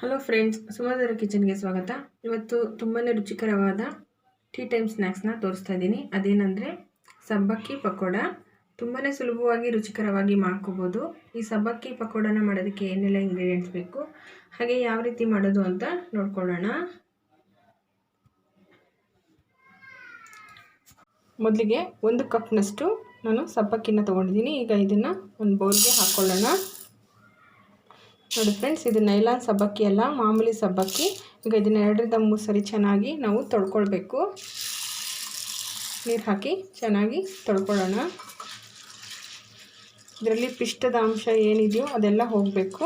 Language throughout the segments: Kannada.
ಹಲೋ ಫ್ರೆಂಡ್ಸ್ ಸುಮಧುರ ಕಿಚನ್ಗೆ ಸ್ವಾಗತ. ಇವತ್ತು ತುಂಬಾ ರುಚಿಕರವಾದ ಟೀ ಟೈಮ್ ಸ್ನ್ಯಾಕ್ಸ್ನ ತೋರಿಸ್ತಾ ಇದ್ದೀನಿ. ಅದೇನೆಂದರೆ ಸಬ್ಬಕ್ಕಿ ಪಕೋಡ. ತುಂಬಾ ಸುಲಭವಾಗಿ ರುಚಿಕರವಾಗಿ ಮಾಡ್ಕೋಬೋದು. ಈ ಸಬ್ಬಕ್ಕಿ ಪಕೋಡನ ಮಾಡೋದಕ್ಕೆ ಏನೆಲ್ಲ ಇಂಗ್ರೀಡಿಯೆಂಟ್ಸ್ ಬೇಕು, ಹಾಗೆ ಯಾವ ರೀತಿ ಮಾಡೋದು ಅಂತ ನೋಡ್ಕೊಳ್ಳೋಣ. ಮೊದಲಿಗೆ ಒಂದು ಕಪ್ನಷ್ಟು ನಾನು ಸಬ್ಬಕ್ಕಿನ ತೊಗೊಂಡಿದ್ದೀನಿ. ಈಗ ಇದನ್ನು ಒಂದು ಬೌಲ್ಗೆ ಹಾಕ್ಕೊಳ್ಳೋಣ ನೋಡಿ ಫ್ರೆಂಡ್ಸ್ ಇದು ನೈಲಾನ್ ಸಬ್ಬಕ್ಕಿ ಅಲ್ಲ, ಮಾಮೂಲಿ ಸಬ್ಬಕ್ಕಿ. ಈಗ ಇದನ್ನ ಎರಡರಿಂದ ಮೂರು ಸರಿ ಚೆನ್ನಾಗಿ ನಾವು ತೊಳ್ಕೊಳ್ಬೇಕು. ನೀರು ಹಾಕಿ ಚೆನ್ನಾಗಿ ತೊಳ್ಕೊಳ್ಳೋಣ. ಇದರಲ್ಲಿ ಪಿಷ್ಟದ ಅಂಶ ಏನಿದೆಯೋ ಅದೆಲ್ಲ ಹೋಗಬೇಕು.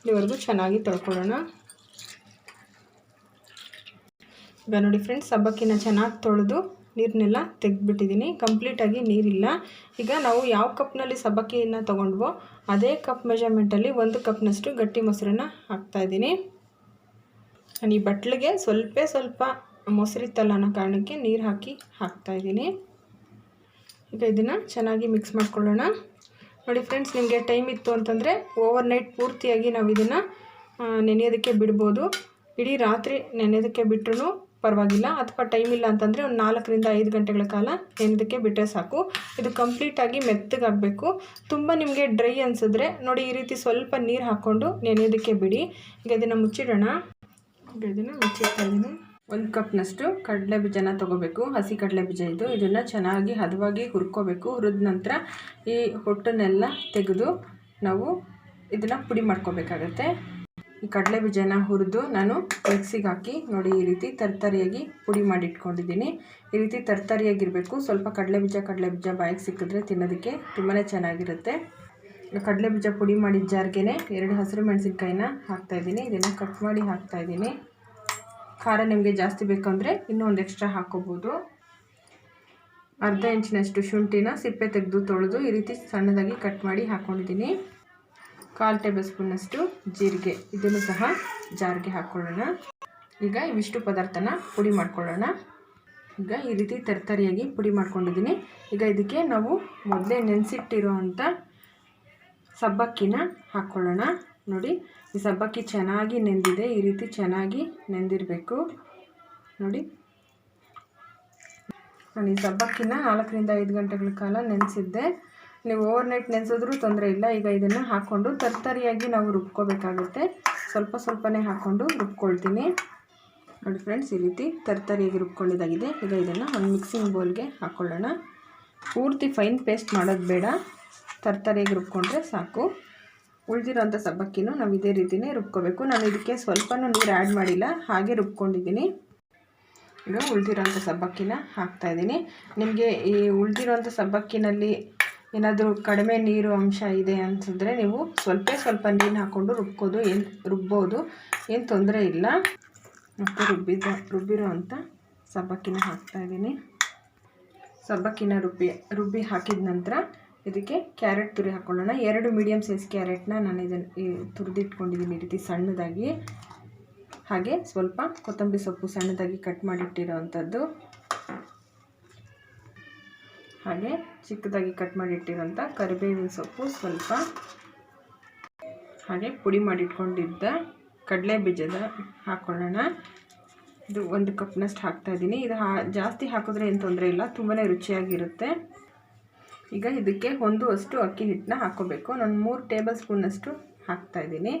ಇಲ್ಲಿವರೆಗೂ ಚೆನ್ನಾಗಿ ತೊಳ್ಕೊಳ್ಳೋಣ. ಈಗ ನೋಡಿ ಫ್ರೆಂಡ್ಸ್ ಸಬ್ಬಕ್ಕಿನ ಚೆನ್ನಾಗಿ ತೊಳೆದು ನೀರನ್ನೆಲ್ಲ ತೆಗೆದ್ಬಿಟ್ಟಿದ್ದೀನಿ ಕಂಪ್ಲೀಟಾಗಿ ನೀರಿಲ್ಲ. ಈಗ ನಾವು ಯಾವ ಕಪ್ನಲ್ಲಿ ಸಬ್ಬಕ್ಕಿಯನ್ನು ತೊಗೊಂಡ್ವೋ ಅದೇ ಕಪ್ ಮೆಜರ್ಮೆಂಟಲ್ಲಿ ಒಂದು ಕಪ್ನಷ್ಟು ಗಟ್ಟಿ ಮೊಸರನ್ನ ಹಾಕ್ತಾಯಿದ್ದೀನಿ ನಾನು ಈ ಬಟ್ಲಿಗೆ ಸ್ವಲ್ಪ ಸ್ವಲ್ಪ ಮೊಸರಿತ್ತಲ್ಲ ಅನ್ನೋ ಕಾರಣಕ್ಕೆ ನೀರು ಹಾಕಿ ಹಾಕ್ತಾಯಿದ್ದೀನಿ ಈಗ ಇದನ್ನು ಚೆನ್ನಾಗಿ ಮಿಕ್ಸ್ ಮಾಡ್ಕೊಳ್ಳೋಣ. ನೋಡಿ ಫ್ರೆಂಡ್ಸ್ ನಿಮಗೆ ಟೈಮ್ ಇತ್ತು ಅಂತಂದರೆ ಓವರ್ ನೈಟ್ ಪೂರ್ತಿಯಾಗಿ ನಾವು ಇದನ್ನು ನೆನೆಯೋದಕ್ಕೆ ಬಿಡ್ಬೋದು. ಇಡೀ ರಾತ್ರಿ ನೆನೆಯೋದಕ್ಕೆ ಬಿಟ್ಟರು ಪರವಾಗಿಲ್ಲ ಅಥವಾ ಟೈಮ್ ಇಲ್ಲ ಅಂತಂದರೆ ಒಂದು ನಾಲ್ಕರಿಂದ ಐದು ಗಂಟೆಗಳ ಕಾಲ ನೆನೆದಕ್ಕೆ ಬಿಟ್ಟರೆ ಸಾಕು. ಇದು ಕಂಪ್ಲೀಟಾಗಿ ಮೆತ್ತಗಾಗಬೇಕು ತುಂಬ ನಿಮಗೆ ಡ್ರೈ ಅನಿಸಿದ್ರೆ ನೋಡಿ ಈ ರೀತಿ ಸ್ವಲ್ಪ ನೀರು ಹಾಕ್ಕೊಂಡು ನೆನೆಯೋದಕ್ಕೆ ಬಿಡಿ. ಈಗ ಇದನ್ನು ಮುಚ್ಚಿಡೋಣ. ಈಗ ಇದನ್ನು ಮುಚ್ಚಿಡ್ತಾ ಇದ್ದೀನಿ. ಒಂದು ಕಪ್ನಷ್ಟು ಕಡಲೆ ಬೀಜನ ತೊಗೋಬೇಕು. ಹಸಿ ಕಡಲೆ ಬೀಜ ಇದು. ಇದನ್ನು ಚೆನ್ನಾಗಿ ಹದವಾಗಿ ಹುರ್ಕೋಬೇಕು. ಹುರಿದ ನಂತರ ಈ ಹೊಟ್ಟನ್ನೆಲ್ಲ ತೆಗೆದು ನಾವು ಇದನ್ನು ಪುಡಿ ಮಾಡ್ಕೋಬೇಕಾಗತ್ತೆ. ಈ ಕಡಲೆ ಬೀಜನ ಹುರಿದು ನಾನು ಮಿಕ್ಸಿಗೆ ಹಾಕಿ ನೋಡಿ ಈ ರೀತಿ ತರ್ತರಿಯಾಗಿ ಪುಡಿ ಮಾಡಿ ಇಟ್ಕೊಂಡಿದ್ದೀನಿ ಈ ರೀತಿ ತರ್ತರಿಯಾಗಿರಬೇಕು. ಸ್ವಲ್ಪ ಕಡಲೆ ಬೀಜ ಕಡಲೆ ಬೀಜ ಬಾಯಿಗೆ ಸಿಕ್ಕಿದ್ರೆ ತಿನ್ನೋದಕ್ಕೆ ತುಂಬಾ ಚೆನ್ನಾಗಿರುತ್ತೆ. ಕಡಲೆ ಬೀಜ ಪುಡಿ ಮಾಡಿದ ಜಾರ್ಗೆ ಎರಡು ಹಸಿರು ಮೆಣಸಿನ್ಕಾಯಿನ ಹಾಕ್ತಾಯಿದ್ದೀನಿ ಇದನ್ನು ಕಟ್ ಮಾಡಿ ಹಾಕ್ತಾಯಿದ್ದೀನಿ ಖಾರ ನಿಮಗೆ ಜಾಸ್ತಿ ಬೇಕಂದರೆ ಇನ್ನೂ ಒಂದು ಎಕ್ಸ್ಟ್ರಾ ಹಾಕ್ಕೋಬೋದು ಅರ್ಧ ಇಂಚಿನಷ್ಟು ಶುಂಠಿನ ಸಿಪ್ಪೆ ತೆಗೆದು ತೊಳೆದು ಈ ರೀತಿ ಸಣ್ಣದಾಗಿ ಕಟ್ ಮಾಡಿ ಹಾಕ್ಕೊಂಡಿದ್ದೀನಿ ಕಾಲು ಟೇಬಲ್ ಸ್ಪೂನಷ್ಟು ಜೀರಿಗೆ. ಇದನ್ನು ಸಹ ಜಾರಿಗೆ ಹಾಕ್ಕೊಳ್ಳೋಣ ಈಗ ಇವಿಷ್ಟು ಪದಾರ್ಥನ ಪುಡಿ ಮಾಡ್ಕೊಳ್ಳೋಣ. ಈಗ ಈ ರೀತಿ ತರತರಿಯಾಗಿ ಪುಡಿ ಮಾಡ್ಕೊಂಡಿದ್ದೀನಿ. ಈಗ ಇದಕ್ಕೆ ನಾವು ಮೊದಲೇ ನೆನೆಸಿಟ್ಟಿರೋ ಅಂಥ ಸಬ್ಬಕ್ಕಿನ ಹಾಕ್ಕೊಳ್ಳೋಣ ನೋಡಿ, ಈ ಸಬ್ಬಕ್ಕಿ ಚೆನ್ನಾಗಿ ನೆಂದಿದೆ. ಈ ರೀತಿ ಚೆನ್ನಾಗಿ ನೆಂದಿರಬೇಕು. ನೋಡಿ. ನಾನು ಈ ಸಬ್ಬಕ್ಕಿನ ನಾಲ್ಕರಿಂದ ಐದು ಗಂಟೆಗಳ ಕಾಲ ನೆನೆಸಿದ್ದೆ. ನೀವು ಓವರ್ ನೈಟ್ ನೆನೆಸಿದ್ರೂ ತೊಂದರೆ ಇಲ್ಲ. ಈಗ ಇದನ್ನು ಹಾಕ್ಕೊಂಡು ತರ್ತರಿಯಾಗಿ ನಾವು ರುಬ್ಕೋಬೇಕಾಗುತ್ತೆ. ಸ್ವಲ್ಪ ಸ್ವಲ್ಪನೇ ಹಾಕ್ಕೊಂಡು ರುಬ್ಕೊಳ್ತೀನಿ. ನೋಡಿ ಫ್ರೆಂಡ್ಸ್ ಈ ರೀತಿ ತರ್ತರಿಯಾಗಿ ರುಬ್ಕೊಂಡಿದ್ದಾಗಿದೆ. ಈಗ ಇದನ್ನು ಒಂದು ಮಿಕ್ಸಿಂಗ್ ಬೌಲ್ಗೆ ಹಾಕ್ಕೊಳ್ಳೋಣ ಪೂರ್ತಿ ಫೈನ್ ಪೇಸ್ಟ್ ಮಾಡೋದು ಬೇಡ. ತರ್ತರಿಯಾಗಿ ರುಬ್ಕೊಂಡ್ರೆ ಸಾಕು. ಉಳಿದಿರೋಂಥ ಸಬ್ಬಕ್ಕಿನೂ ನಾವು ಇದೇ ರೀತಿಯೇ ರುಬ್ಕೋಬೇಕು. ನಾನು ಇದಕ್ಕೆ ಸ್ವಲ್ಪನೂ ನೀರು ಆ್ಯಡ್ ಮಾಡಿಲ್ಲ. ಹಾಗೆ ರುಬ್ಕೊಂಡಿದ್ದೀನಿ. ಈಗ ಉಳಿದಿರೋಂಥ ಸಬ್ಬಕ್ಕಿನ ಹಾಕ್ತಾಯಿದ್ದೀನಿ ನಿಮಗೆ ಈ ಉಳಿದಿರೋಂಥ ಸಬ್ಬಕ್ಕಿನಲ್ಲಿ ಏನಾದರೂ ಕಡಿಮೆ ನೀರು ಅಂಶ ಇದೆ ಅಂತಂದರೆ ನೀವು ಸ್ವಲ್ಪ ಸ್ವಲ್ಪ ನೀರು ಹಾಕ್ಕೊಂಡು ರುಬ್ಬೋದು. ಏನು ರುಬ್ಬೋದು. ಏನು ತೊಂದರೆ ಇಲ್ಲ. ಮತ್ತು ರುಬ್ಬಿದ ರುಬ್ಬಿರೋ ಅಂಥ ಸಬ್ಬಕ್ಕಿನ ಹಾಕ್ತಾಯಿದ್ದೀನಿ ಸಬ್ಬಕ್ಕಿನ ರುಬ್ಬಿ ರುಬ್ಬಿ ಹಾಕಿದ ನಂತರ ಇದಕ್ಕೆ ಕ್ಯಾರೆಟ್ ತುರಿ ಹಾಕ್ಕೊಳ್ಳೋಣ ಎರಡು ಮೀಡಿಯಮ್ ಸೈಜ್ ಕ್ಯಾರೆಟ್ನ ನಾನು ಇದನ್ನು ತುರಿದಿಟ್ಕೊಂಡಿದ್ದೀನಿ ಈ ರೀತಿ ಸಣ್ಣದಾಗಿ. ಹಾಗೆ ಸ್ವಲ್ಪ ಕೊತ್ತಂಬರಿ ಸೊಪ್ಪು ಸಣ್ಣದಾಗಿ ಕಟ್ ಮಾಡಿಟ್ಟಿರೋ ಅಂಥದ್ದು. ಹಾಗೆ ಚಿಕ್ಕದಾಗಿ ಕಟ್ ಮಾಡಿಟ್ಟಿರೋಂಥ ಕರಿಬೇವಿನ ಸೊಪ್ಪು ಸ್ವಲ್ಪ ಹಾಗೆ ಪುಡಿ ಮಾಡಿಟ್ಕೊಂಡಿದ್ದ ಕಡಲೆ ಬೀಜದ ಹಾಕ್ಕೊಳ್ಳೋಣ ಇದು ಒಂದು ಕಪ್ನಷ್ಟು ಹಾಕ್ತಾಯಿದ್ದೀನಿ ಇದು ಹಾ, ಜಾಸ್ತಿ ಹಾಕಿದ್ರೆ ಏನು ತೊಂದರೆ ಇಲ್ಲ ತುಂಬಾ ರುಚಿಯಾಗಿರುತ್ತೆ. ಈಗ ಇದಕ್ಕೆ ಒಂದು ಅಷ್ಟು ಅಕ್ಕಿ ಹಿಟ್ಟನ್ನ ಹಾಕ್ಕೋಬೇಕು. ನಾನು ಮೂರು ಟೇಬಲ್ ಸ್ಪೂನಷ್ಟು ಹಾಕ್ತಾಯಿದ್ದೀನಿ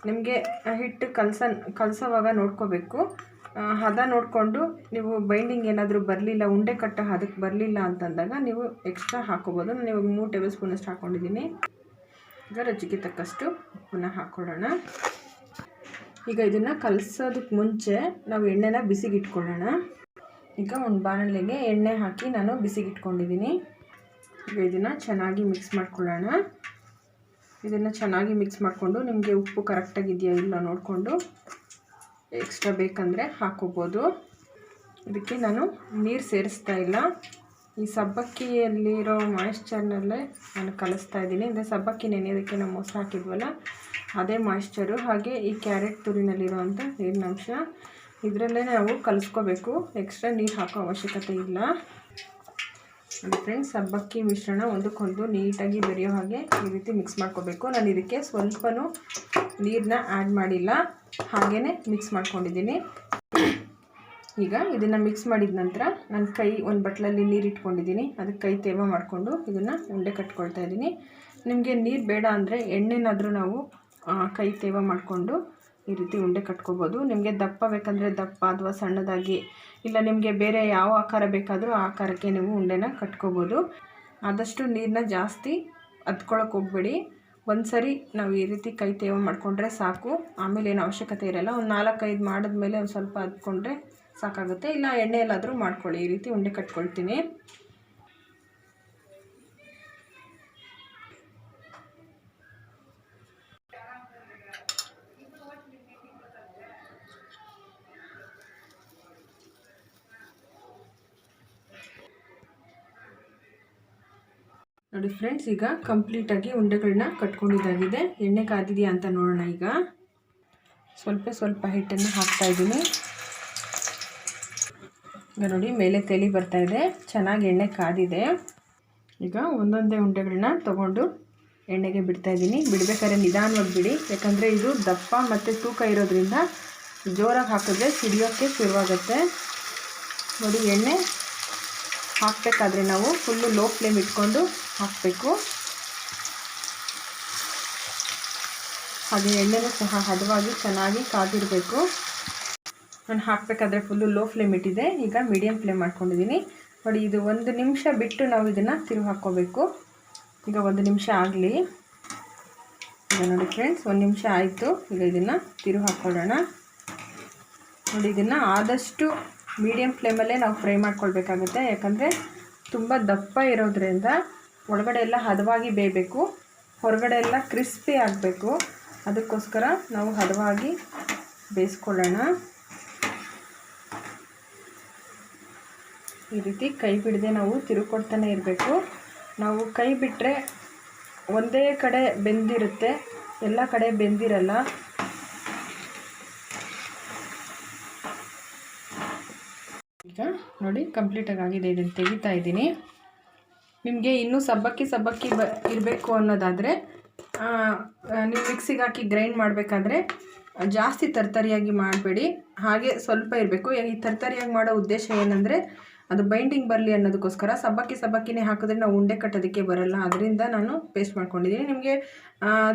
ನಿಮಗೆ ಹಿಟ್ಟು ಕಲಸ, ಕಲಸೋವಾಗ ನೋಡ್ಕೋಬೇಕು. ಹದ ನೋಡಿಕೊಂಡು ನೀವು ಬೈಂಡಿಂಗ್ ಏನಾದರೂ ಬರಲಿಲ್ಲ, ಉಂಡೆ ಕಟ್ಟ ಹದಕ್ಕೆ ಬರಲಿಲ್ಲ ಅಂತಂದಾಗ ನೀವು ಎಕ್ಸ್ಟ್ರಾ ಹಾಕೋಬೋದು. ನಾನು ಇವಾಗ ಮೂರು ಟೇಬಲ್ ಸ್ಪೂನಷ್ಟು ಹಾಕ್ಕೊಂಡಿದ್ದೀನಿ ಈಗ ರುಚಿಗೆ ತಕ್ಕಷ್ಟು ಉಪ್ಪನ್ನ ಹಾಕ್ಕೊಳ್ಳೋಣ ಈಗ ಇದನ್ನು ಕಲಸೋದಕ್ಕೆ ಮುಂಚೆ ನಾವು ಎಣ್ಣೆನ ಬಿಸಿಗಿಟ್ಕೊಳ್ಳೋಣ. ಈಗ ಒಂದು ಬಾಣಲೆಗೆ ಎಣ್ಣೆ ಹಾಕಿ ನಾನು ಬಿಸಿಗಿಟ್ಕೊಂಡಿದ್ದೀನಿ. ಈಗ ಇದನ್ನು ಚೆನ್ನಾಗಿ ಮಿಕ್ಸ್ ಮಾಡ್ಕೊಳ್ಳೋಣ. ಇದನ್ನು ಚೆನ್ನಾಗಿ ಮಿಕ್ಸ್ ಮಾಡಿಕೊಂಡು ನಿಮಗೆ ಉಪ್ಪು ಕರೆಕ್ಟಾಗಿದೆಯಾ ಇಲ್ಲ ನೋಡಿಕೊಂಡು. ಎಕ್ಸ್ಟ್ರಾ ಬೇಕಂದರೆ ಹಾಕೋಬೋದು. ಇದಕ್ಕೆ ನಾನು ನೀರು ಸೇರಿಸ್ತಾ ಇಲ್ಲ. ಈ ಸಬ್ಬಕ್ಕಿಯಲ್ಲಿರೋ ಮಾಯಿಶ್ಚರ್ನಲ್ಲೇ ನಾನು ಕಲಿಸ್ತಾ ಇದ್ದೀನಿ. ಅಂದರೆ ಸಬ್ಬಕ್ಕಿ ನೆನೆಯೋದಕ್ಕೆ ನಾವು ಮೊಸರು ಹಾಕಿದ್ವಲ್ಲ, ಅದೇ ಮಾಯಿಶ್ಚರು ಹಾಗೆ ಈ ಕ್ಯಾರೆಟ್ ತುರಿನಲ್ಲಿರೋವಂಥ ನೀರಿನಂಶ. ಇದರಲ್ಲೇ ನಾವು ಕಲಿಸ್ಕೋಬೇಕು. ಎಕ್ಸ್ಟ್ರಾ ನೀರು ಹಾಕೋ ಅವಶ್ಯಕತೆ ಇಲ್ಲ. ನೋಡಿ ಫ್ರೆಂಡ್ಸ್ ಸಬ್ಬಕ್ಕಿ ಮಿಶ್ರಣ ಒಂದಕ್ಕೊಂದು ನೀಟಾಗಿ ಬೆರೆಯೋ ಹಾಗೆ ಈ ರೀತಿ ಮಿಕ್ಸ್ ಮಾಡ್ಕೋಬೇಕು. ನಾನು ಇದಕ್ಕೆ ಸ್ವಲ್ಪನೂ ನೀರನ್ನ ಆ್ಯಡ್ ಮಾಡಿಲ್ಲ. ಹಾಗೇ ಮಿಕ್ಸ್ ಮಾಡ್ಕೊಂಡಿದ್ದೀನಿ. ಈಗ ಇದನ್ನು ಮಿಕ್ಸ್ ಮಾಡಿದ ನಂತರ ನಾನು ಕೈ ಒಂದು ಬಟ್ಲಲ್ಲಿ ನೀರು ಇಟ್ಕೊಂಡಿದ್ದೀನಿ. ಅದಕ್ಕೆ ಕೈ ತೇವ ಮಾಡಿಕೊಂಡು ಇದನ್ನು ಉಂಡೆ ಕಟ್ಕೊಳ್ತಾ ಇದ್ದೀನಿ. ನಿಮಗೆ ನೀರು ಬೇಡ ಅಂದರೆ ಎಣ್ಣೆನಾದರೂ ನಾವು ಕೈ ತೇವ ಮಾಡಿಕೊಂಡು ಈ ರೀತಿ ಉಂಡೆ ಕಟ್ಕೋಬೋದು. ನಿಮಗೆ ದಪ್ಪ ಬೇಕಂದರೆ ದಪ್ಪ ಅಥವಾ ಸಣ್ಣದಾಗಿ ಇಲ್ಲ ನಿಮಗೆ ಬೇರೆ ಯಾವ ಆಕಾರ ಬೇಕಾದರೂ ಆಕಾರಕ್ಕೆ ನೀವು ಉಂಡೆನ ಕಟ್ಕೋಬೋದು. ಆದಷ್ಟು ನೀರನ್ನ ಜಾಸ್ತಿ ಹತ್ಕೊಳಕ್ಕೆ ಹೋಗ್ಬೇಡಿ. ಒಂದು ಸರಿ ನಾವು ಈ ರೀತಿ ಕೈ ತೇವ ಮಾಡಿಕೊಂಡ್ರೆ ಸಾಕು. ಆಮೇಲೆ ಏನು ಅವಶ್ಯಕತೆ ಇರಲ್ಲ. ಒಂದು ನಾಲ್ಕೈದು ಮಾಡಿದ್ಮೇಲೆ ಒಂದು ಸ್ವಲ್ಪ ಹತ್ಕೊಂಡ್ರೆ ಸಾಕಾಗುತ್ತೆ. ಇಲ್ಲ ಎಣ್ಣೆಯಲ್ಲಾದರೂ ಮಾಡ್ಕೊಳ್ಳಿ. ಈ ರೀತಿ ಉಂಡೆ ಕಟ್ಕೊಳ್ತೀನಿ. ನೋಡಿ ಫ್ರೆಂಡ್ಸ್, ಈಗ ಕಂಪ್ಲೀಟಾಗಿ ಉಂಡೆಗಳನ್ನ ಕಟ್ಕೊಂಡಿದ್ದಾಗಿದೆ. ಎಣ್ಣೆ ಕಾದಿದೆಯಾ ಅಂತ ನೋಡೋಣ ಈಗ. ಸ್ವಲ್ಪ ಸ್ವಲ್ಪ ಹಿಟ್ಟನ್ನು ಹಾಕ್ತಾ ಇದ್ದೀನಿ. ಈಗ ನೋಡಿ, ಮೇಲೆ ತೆಲಿ ಬರ್ತಾ ಇದೆ. ಚೆನ್ನಾಗಿ ಎಣ್ಣೆ ಕಾದಿದೆ. ಈಗ ಒಂದೊಂದೇ ಉಂಡೆಗಳನ್ನ ತೊಗೊಂಡು ಎಣ್ಣೆಗೆ ಬಿಡ್ತಾ ಇದ್ದೀನಿ. ಬಿಡಬೇಕಾದ್ರೆ ನಿಧಾನವಾಗಿ ಬಿಡಿ. ಯಾಕಂದರೆ ಇದು ದಪ್ಪ ಮತ್ತು ತೂಕ ಇರೋದ್ರಿಂದ ಜೋರಾಗಿ ಹಾಕಿದ್ರೆ ಸಿಡಿಯೋಕ್ಕೆ ಶುರುವಾಗುತ್ತೆ. ನೋಡಿ, ಎಣ್ಣೆ ಹಾಕಬೇಕಾದ್ರೆ ನಾವು ಫುಲ್ಲು ಲೋ ಫ್ಲೇಮ್ ಇಟ್ಕೊಂಡು ಹಾಕಬೇಕು. ಹಾಗೆ ಎಣ್ಣೆನೂ ಸಹ ಹದವಾಗಿ ಚೆನ್ನಾಗಿ ಕಾದಿರಬೇಕು. ನಾನು ಹಾಕಬೇಕಾದ್ರೆ ಫುಲ್ಲು ಲೋ ಫ್ಲೇಮ್ ಇಟ್ಟಿದೆ. ಈಗ ಮೀಡಿಯಮ್ ಫ್ಲೇಮ್ ಮಾಡ್ಕೊಂಡಿದ್ದೀನಿ. ನೋಡಿ, ಇದು ಒಂದು ನಿಮಿಷ ಬಿಟ್ಟು ನಾವು ಇದನ್ನು ತಿರುಗಿ ಹಾಕ್ಕೋಬೇಕು. ಈಗ ಒಂದು ನಿಮಿಷ ಆಗಲಿ. ಈಗ ನೋಡಿ ಫ್ರೆಂಡ್ಸ್ ಒಂದು ನಿಮಿಷ ಆಯಿತು. ಈಗ ಇದನ್ನು ತಿರುಗಿ ಹಾಕ್ಕೊಳ್ಳೋಣ. ನೋಡಿ, ಇದನ್ನು ಆದಷ್ಟು ಮೀಡಿಯಮ್ ಫ್ಲೇಮಲ್ಲೇ ನಾವು ಫ್ರೈ ಮಾಡ್ಕೊಳ್ಬೇಕಾಗುತ್ತೆ. ಯಾಕಂದರೆ ತುಂಬ ದಪ್ಪ ಇರೋದ್ರಿಂದ ಒಳಗಡೆ ಎಲ್ಲ ಹದವಾಗಿ ಬೇಯಬೇಕು. ಹೊರಗಡೆ ಎಲ್ಲ ಕ್ರಿಸ್ಪಿ ಆಗಬೇಕು. ಅದಕ್ಕೋಸ್ಕರ ನಾವು ಹದವಾಗಿ ಬೇಯಿಸ್ಕೊಳ್ಳೋಣ. ಈ ರೀತಿ ಕೈ ಬಿಡದೆ ನಾವು ತಿರುಕೊಡ್ತಾನೆ ಇರಬೇಕು. ನಾವು ಕೈ ಬಿಟ್ಟರೆ ಒಂದೇ ಕಡೆ ಬೆಂದಿರುತ್ತೆ. ಎಲ್ಲ ಕಡೆ ಬೆಂದಿರಲ್ಲ. ಈಗ ನೋಡಿ, ಕಂಪ್ಲೀಟಾಗಿ ಆಗಿದೆ ಇದನ್ನು ತೆಗಿತಾ ಇದ್ದೀನಿ. ನಿಮಗೆ ಇನ್ನೂ ಸಬ್ಬಕ್ಕಿ ಸಬ್ಬಕ್ಕಿ ಬ ಇರಬೇಕು ಅನ್ನೋದಾದರೆ ನೀವು ಮಿಕ್ಸಿಗೆ ಹಾಕಿ ಗ್ರೈಂಡ್ ಮಾಡಬೇಕಾದ್ರೆ ಜಾಸ್ತಿ ತರ್ತರಿಯಾಗಿ ಮಾಡಬೇಡಿ. ಹಾಗೆ ಸ್ವಲ್ಪ ಇರಬೇಕು. ಈ ತರ್ತರಿಯಾಗಿ ಮಾಡೋ ಉದ್ದೇಶ ಏನಂದರೆ, ಅದು ಬೈಂಡಿಂಗ್ ಬರಲಿ ಅನ್ನೋದಕ್ಕೋಸ್ಕರ ಸಬ್ಬಕ್ಕಿ ಸಬ್ಬಕ್ಕಿನೇ ಹಾಕಿದ್ರೆ ನಾವು ಉಂಡೆ ಕಟ್ಟೋದಕ್ಕೆ ಬರಲ್ಲ. ಅದರಿಂದ ನಾನು ಪೇಸ್ಟ್ ಮಾಡ್ಕೊಂಡಿದ್ದೀನಿ. ನಿಮಗೆ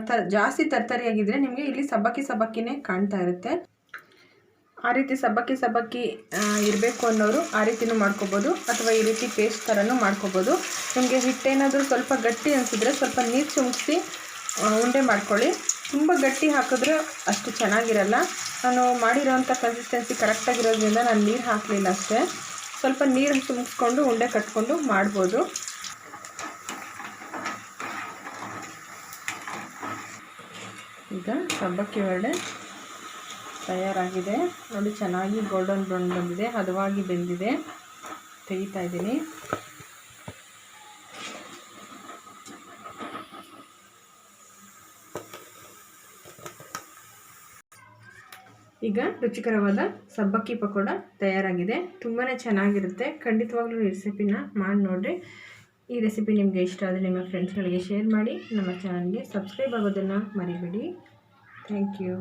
ತ, ಜಾಸ್ತಿ ತರ್ತರಿಯಾಗಿದ್ದರೆ ನಿಮಗೆ ಇಲ್ಲಿ ಸಬ್ಬಕ್ಕಿ ಸಬ್ಬಕ್ಕಿನೇ ಕಾಣ್ತಾ ಇರುತ್ತೆ. ಆ ರೀತಿ ಸಬ್ಬಕ್ಕಿ ಸಬ್ಬಕ್ಕಿ ಇರಬೇಕು ಅನ್ನೋರು ಆ ರೀತಿನೂ ಮಾಡ್ಕೋಬೋದು. ಅಥವಾ ಈ ರೀತಿ ಪೇಸ್ಟ್ ಥರನೂ ಮಾಡ್ಕೋಬೋದು. ನಿಮಗೆ ಹಿಟ್ಟೇನಾದರೂ ಸ್ವಲ್ಪ ಗಟ್ಟಿ ಅನಿಸಿದ್ರೆ ಸ್ವಲ್ಪ ನೀರು ಚುಮ್ಕಿಸಿ ಉಂಡೆ ಮಾಡ್ಕೊಳ್ಳಿ. ತುಂಬ ಗಟ್ಟಿ ಹಾಕಿದ್ರೆ ಅಷ್ಟು ಚೆನ್ನಾಗಿರಲ್ಲ. ನಾನು ಮಾಡಿರೋವಂಥ ಕನ್ಸಿಸ್ಟೆನ್ಸಿ ಕರೆಕ್ಟಾಗಿರೋದ್ರಿಂದ ನಾನು ನೀರು ಹಾಕಲಿಲ್ಲ ಅಷ್ಟೇ. ಸ್ವಲ್ಪ ನೀರು ತುಂಬಿಸ್ಕೊಂಡು ಉಂಡೆ ಕಟ್ಕೊಂಡು ಮಾಡ್ಬೋದು. ಈಗ ಸಬ್ಬಕ್ಕಿ ವಡೆ ತಯಾರಾಗಿದೆ. ನೋಡಿ, ಚೆನ್ನಾಗಿ ಗೋಲ್ಡನ್ ಬ್ರೌನ್ ಬಂದಿದೆ, ಹದವಾಗಿ ಬೆಂದಿದೆ. ತೆಗಿತಾ ಇದ್ದೀನಿ. ಈಗ ರುಚಿಕರವಾದ ಸಬ್ಬಕ್ಕಿ ಪಕೋಡ ತಯಾರಾಗಿದೆ. ತುಂಬಾ ಚೆನ್ನಾಗಿರುತ್ತೆ. ಖಂಡಿತವಾಗ್ಲೂ ರೆಸಿಪಿನ ಮಾಡಿ ನೋಡಿರಿ. ಈ ರೆಸಿಪಿ ನಿಮಗೆ ಇಷ್ಟ ಆದರೆ ನಿಮ್ಮ ಫ್ರೆಂಡ್ಸ್ಗಳಿಗೆ ಶೇರ್ ಮಾಡಿ. ನಮ್ಮ ಚಾನಲ್ಗೆ ಸಬ್ಸ್ಕ್ರೈಬ್ ಆಗೋದನ್ನು ಮರಿಬೇಡಿ. Thank you